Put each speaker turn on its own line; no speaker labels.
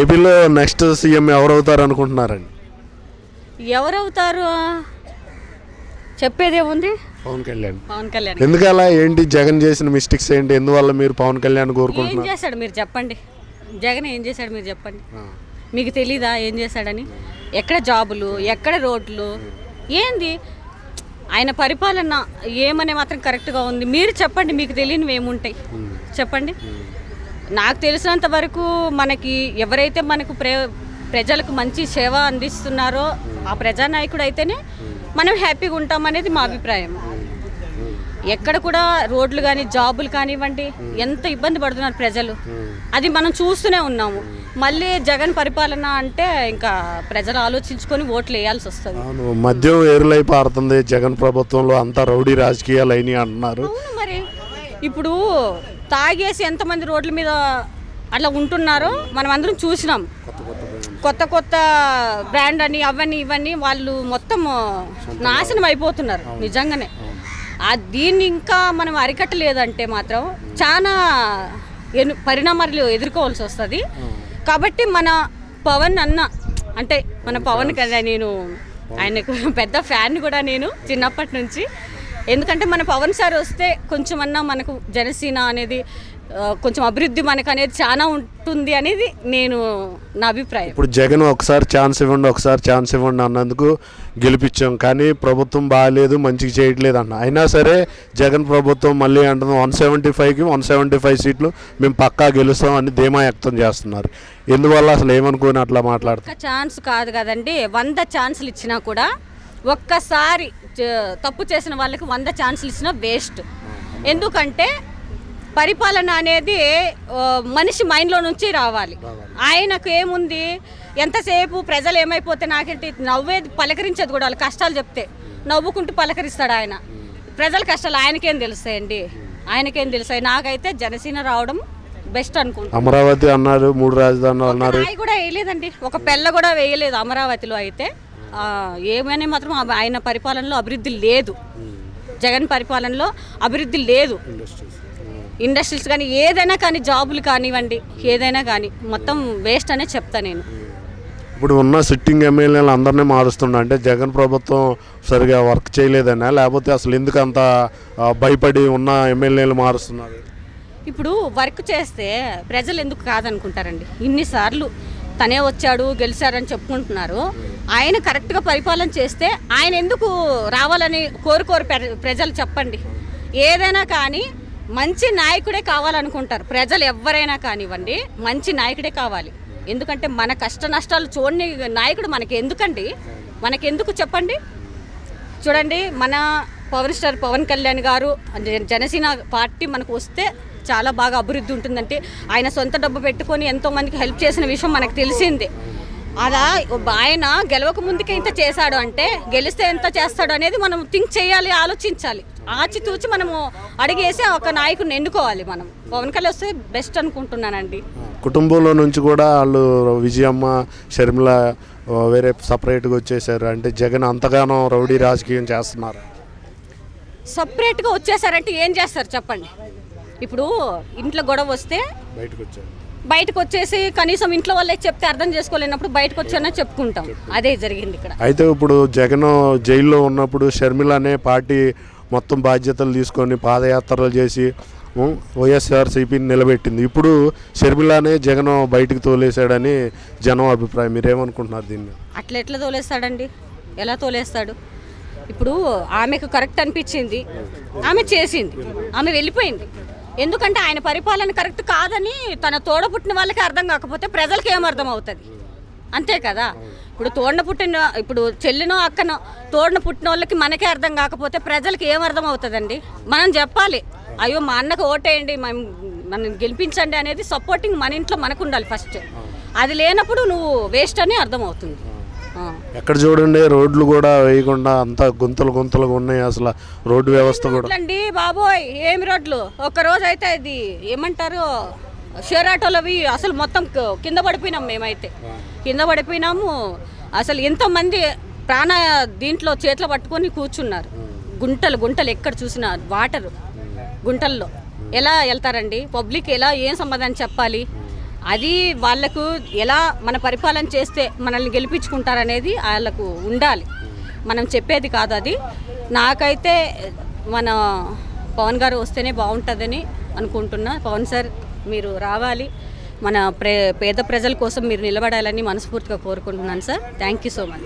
ఏపీలో next CM ఎవరు అవుతారు అనుకుంటున్నారండి?
ఎవరవుతారు? చెప్పేదేముంది
పవన్ కళ్యాణ్.
పవన్ కళ్యాణ్.
ఎందుకలా? ఏంటి జగన్ చేసిన మిస్టేక్స్ ఏంటి? ఎందువల్ల మీరు పవన్ కళ్యాణ్
ఏం
కోరుకుంటున్నారు
చేశాడు మీరు చెప్పండి. జగన్ ఏం చేశాడు మీరు చెప్పండి. మీకు తెలీదా ఏం చేశాడని? ఎక్కడ జాబులు? ఎక్కడ రోడ్లు? ఏంది? ఆయన పరిపాలన ఏమనే మాత్రం కరెక్ట్గా ఉంది. మీరు చెప్పండి మీకు తెలియనివి ఏముంటాయి? చెప్పండి. నాకు తెలిసినంత వరకు మనకి ఎవరైతే మనకు ప్రే ప్రజలకు మంచి సేవ అందిస్తున్నారో ఆ ప్రజానాయకుడు అయితేనే మనం హ్యాపీగా ఉంటాం అనేది మా అభిప్రాయం. ఎక్కడ కూడా రోడ్లు కానీ జాబులు కానివ్వండి ఎంత ఇబ్బంది పడుతున్నారు ప్రజలు. అది మనం చూస్తూనే ఉన్నాము. మళ్ళీ జగన్ పరిపాలన అంటే ఇంకా ప్రజలు ఆలోచించుకొని ఓట్లు వేయాల్సి వస్తుంది.
అవును మద్యం ఏరులై పారుతుంది జగన్ ప్రభుత్వంలో అంతా రౌడీ రాజకీయాలు అయినాయి అంటున్నారు
మరి. ఇప్పుడు తాగేసి ఎంతమంది రోడ్ల మీద అట్లా ఉంటున్నారో మనం అందరం చూసినాం. కొత్త కొత్త బ్రాండ్ అని అవన్నీ ఇవన్నీ వాళ్ళు మొత్తం నాశనం అయిపోతున్నారు నిజంగానే. ఆ దీన్ని ఇంకా మనం అరికట్టలేదంటే మాత్రం చాలా ఎను పరిణామాలు ఎదుర్కోవాల్సి వస్తుంది. కాబట్టి మన పవన్ అన్న అంటే మన పవన్ కదా నేను ఆయనకు పెద్ద ఫ్యాన్ కూడా నేను చిన్నప్పటి నుంచి. ఎందుకంటే మన పవన్ సార్ వస్తే కొంచెమన్నా మనకు జనసేన అనేది కొంచెం అభివృద్ధి మనకు అనేది చాలా ఉంటుంది అనేది నేను నా అభిప్రాయం.
ఇప్పుడు జగన్ ఒకసారి ఛాన్స్ ఇవ్వండి ఒకసారి ఛాన్స్ ఇవ్వండి అన్నందుకు గెలిపించాం కానీ ప్రభుత్వం బాగాలేదు మంచిగా చేయట్లేదు అన్న. అయినా సరే జగన్ ప్రభుత్వం మళ్ళీ అంటుంది వన్ సెవెంటీ ఫైవ్కి వన్ సెవెంటీ ఫైవ్ సీట్లు మేము పక్కా గెలుస్తాం అని ధీమా వ్యక్తం చేస్తున్నారు. ఎందువల్ల అసలు ఏమనుకుని అట్లా మాట్లాడుతారు
ఒక్క ఛాన్స్ కాదు కదండి వంద ఛాన్సులు ఇచ్చినా కూడా ఒక్కసారి తప్పు చేసిన వాళ్ళకి వంద ఛాన్సులు ఇచ్చినా వేస్ట్. ఎందుకంటే పరిపాలన అనేది మనిషి మైండ్లో నుంచి రావాలి. ఆయనకు ఏముంది? ఎంతసేపు ప్రజలు ఏమైపోతే నాకేంటి? నవ్వేది పలకరించేది కూడా వాళ్ళ కష్టాలు చెప్తే. నవ్వుకుంటూ పలకరిస్తాడు ఆయన. ప్రజల కష్టాలు ఆయనకేం తెలుస్తాయండి? ఆయనకేం తెలుస్తాయి? నాకైతే జనసేన రావడం బెస్ట్ అనుకుంటున్నాను
అమరావతి అన్నారు మూడు రాజధానులు అన్నారు.
కూడా వేయలేదండి. ఒక పెళ్ళ కూడా వేయలేదు అమరావతిలో అయితే. ఏమైనా మాత్రం ఆయన పరిపాలనలో అభివృద్ధి లేదు. జగన్ పరిపాలనలో అభివృద్ధి లేదు. ఇండస్ట్రీస్. కానీ ఏదైనా కానీ జాబులు కానివ్వండి ఏదైనా కానీ మొత్తం వేస్ట్ అనే చెప్తా నేను.
ఇప్పుడు ఉన్న సిట్టింగ్ ఎమ్మెల్యేలు అందరినీ మారుస్తున్నా అంటే జగన్ ప్రభుత్వం సరిగా వర్క్ చేయలేదనా లేకపోతే అసలు ఎందుకు అంత భయపడి ఉన్న ఎమ్మెల్యేలు మారుస్తున్నారు?
ఇప్పుడు వర్క్ చేస్తే ప్రజలు ఎందుకు కాదనుకుంటారండి? ఇన్నిసార్లు తనే వచ్చాడు గెలిచారని చెప్పుకుంటున్నారు. ఆయన కరెక్ట్గా పరిపాలన చేస్తే ఆయన ఎందుకు రావాలని కోరుకోరు ప్రజలు చెప్పండి. ఏదైనా కానీ మంచి నాయకుడే కావాలనుకుంటారు. ప్రజలు ఎవరైనా కానివ్వండి మంచి నాయకుడే కావాలి. ఎందుకంటే మన కష్ట నష్టాలు చూడని నాయకుడు మనకి ఎందుకండి? మనకెందుకు చెప్పండి? చూడండి మన పవర్ స్టార్ పవన్ కళ్యాణ్ గారు జనసేన పార్టీ మనకు వస్తే చాలా బాగా అభివృద్ధి ఉంటుందంటే ఆయన సొంత డబ్బు పెట్టుకొని ఎంతోమందికి హెల్ప్ చేసిన విషయం మనకు తెలిసిందే. అలా ఆయన గెలవక ముందుకే ఇంత చేశాడు అంటే గెలిస్తే ఎంత చేస్తాడు అనేది మనం థింక్ చేయాలి ఆలోచించాలి. ఆచితూచి మనము అడిగేసి ఒక నాయకుడిని ఎన్నుకోవాలి మనం. పవన్ కళ్యాణ్ వస్తే బెస్ట్ అనుకుంటున్నానండి.
కుటుంబంలో నుంచి కూడా వాళ్ళు విజయమ్మ షర్మిల వేరే సపరేట్గా వచ్చేసారు. అంటే జగన్ అంతగానో రౌడీ రాజకీయం చేస్తున్నారు.
సపరేట్గా వచ్చేసారంటే ఏం చేస్తారు చెప్పండి? ఇప్పుడు ఇంట్లో గొడవ వస్తే
బయటకు వచ్చారు.
బయటకు వచ్చేసి కనీసం ఇంట్లో వాళ్ళకి చెప్తే అర్థం చేసుకోలేనప్పుడు బయటకు వచ్చానో చెప్పుకుంటాం. అదే జరిగింది ఇక్కడ.
అయితే ఇప్పుడు జగన్ జైల్లో ఉన్నప్పుడు షర్మిల అనే పార్టీ మొత్తం బాధ్యతలు తీసుకొని పాదయాత్రలు చేసి వైఎస్ఆర్సీపీని నిలబెట్టింది. ఇప్పుడు షర్మిలానే జగన్ బయటకు తోలేశాడని జనం అభిప్రాయం. మీరేమనుకుంటున్నారు దీన్ని?
అట్లా ఎట్లా తోలేస్తాడండి? ఎలా తోలేస్తాడు? ఇప్పుడు ఆమెకు కరెక్ట్ అనిపించింది. ఆమె చేసింది. ఆమె వెళ్ళిపోయింది. ఎందుకంటే ఆయన పరిపాలన కరెక్ట్ కాదని తన తోడ పుట్టిన వాళ్ళకి అర్థం కాకపోతే ప్రజలకి ఏమర్థం అవుతుంది అంతే కదా? ఇప్పుడు తోడన పుట్టిన ఇప్పుడు చెల్లినో అక్కనో తోడన పుట్టిన వాళ్ళకి మనకే అర్థం కాకపోతే ప్రజలకి ఏమర్థం అవుతుందండి మనం చెప్పాలి. అయ్యో మా అన్నకు ఓటేయండి మనం మనం గెలిపించండి అనేది సపోర్టింగ్ మన ఇంట్లో మనకు ఉండాలి ఫస్ట్ అది లేనప్పుడు నువ్వు వేస్ట్ అని అర్థం అవుతుంది
ఎక్కడ చూడండి రోడ్లు కూడా వేయకుండా అంత గుంతలు గుంతలుగా ఉన్నాయి అసలు. రోడ్డు వ్యవస్థ కూడా.
రోడ్లండి బాబోయ్ ఏమి రోడ్లు? ఒక్క రోజు అయితే ఇది ఏమంటారు షేర్ ఆటోలవి అసలు మొత్తం కింద పడిపోయినాం మేమైతే. కింద పడిపోయినాము. అసలు ఎంతోమంది ప్రాణ దీంట్లో చేతిలో పట్టుకొని కూర్చున్నారు. గుంటలు గుంటలు ఎక్కడ చూసినా వాటర్. గుంటల్లో. ఎలా వెళ్తారండి? పబ్లిక్ ఎలా ఏం సమాధానం చెప్పాలి? అది వాళ్ళకు ఎలా మన పరిపాలన చేస్తే మనల్ని గెలిపించుకుంటారనేది వాళ్ళకు ఉండాలి. మనం చెప్పేది కాదు అది. నాకైతే మన పవన్ గారు వస్తేనే బాగుంటుందని అనుకుంటున్నా. పవన్ సార్ మీరు రావాలి. మన ప్రే పేద ప్రజల కోసం మీరు నిలబడాలని మనస్ఫూర్తిగా కోరుకుంటున్నాను sir. Thank you so much